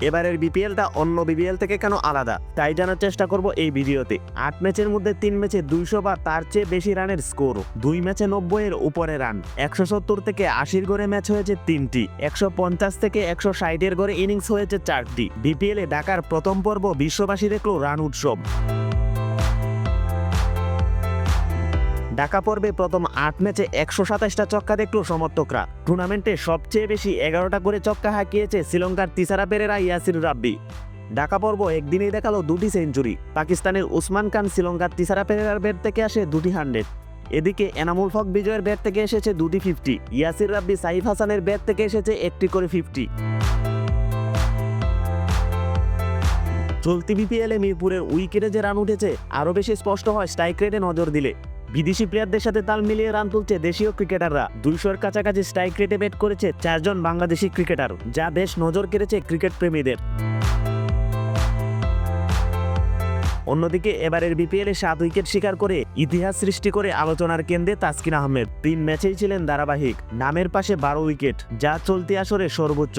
এবারের বিপিএলটা অন্য বিপিএল থেকে কেন আলাদা? তাই জানার চেষ্টা করব এই ভিডিওতে। আট ম্যাচের মধ্যে তিন ম্যাচে দুইশো বা তার চেয়ে বেশি রানের স্কোর দুই ম্যাচে নব্বই এর উপরে রান। একশো সত্তর থেকে আশির গড়ে ম্যাচ হয়েছে তিনটি। একশো পঞ্চাশ থেকে একশো ষাটের গড়ে ইনিংস হয়েছে চারটি। বিপিএলে ঢাকার প্রথম পর্ব বিশ্ববাসী দেখল রান উৎসব। ঢাকা পর্বে প্রথম আট ম্যাচে একশো সাতাশটা চক্কা দেখল সমর্থকরা। টুর্নামেন্টে সবচেয়ে বেশি এগারোটা করে চক্কা হাঁকিয়েছে শ্রীলঙ্কার তিসারা পেরেরা ইয়াসির রাব্বি। ঢাকা পর্ব একদিনেই দেখাল দুটি সেঞ্চুরি। পাকিস্তানের উসমান খান শ্রীলঙ্কার তিসারা পেরেরার ব্যাট থেকে আসে দুটি হান্ড্রেড। এদিকে এনামুল হক বিজয়ের ব্যাট থেকে এসেছে দুটি ফিফটি। ইয়াসির রাব্বি সাইফ হাসানের ব্যাট থেকে এসেছে একটি করে ফিফটি। চলতি বিপিএলে মিরপুরের উইকেটে যে রান উঠেছে, আরও বেশি স্পষ্ট হয় স্ট্রাইক রেটে নজর দিলে। বিদেশি প্লেয়ারদের সাথে তাল মিলিয়ে রান তুলছে দেশীয় ক্রিকেটাররা। দুইশোর কাছাকাছি স্ট্রাইক রেটে ব্যাট করেছে চারজন বাংলাদেশি ক্রিকেটার, যা বেশ নজর কেড়েছে ক্রিকেট প্রেমীদের অন্যদিকে এবারের বিপিএল এ সাত উইকেট শিকার করে ইতিহাস সৃষ্টি করে আলোচনার কেন্দ্রে তাসকিন আহমেদ। তিন ম্যাচেই ছিলেন ধারাবাহিক, নামের পাশে বারো উইকেট, যা চলতি আসরে সর্বোচ্চ।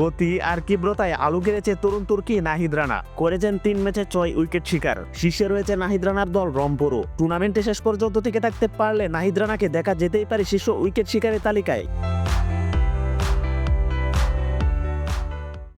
গতি আর তীব্রতায় আলু কেড়েছে তরুণ তুর্কি নাহিদ রানা। করেছেন তিন ম্যাচে ছয় উইকেট শিকার। শীর্ষে রয়েছে নাহিদ রানার দল রংপুরও। টুর্নামেন্টে শেষ পর্যন্ত থেকে থাকতে পারলে নাহিদ রানাকে দেখা যেতেই পারে শীর্ষ উইকেট শিকারের তালিকায়।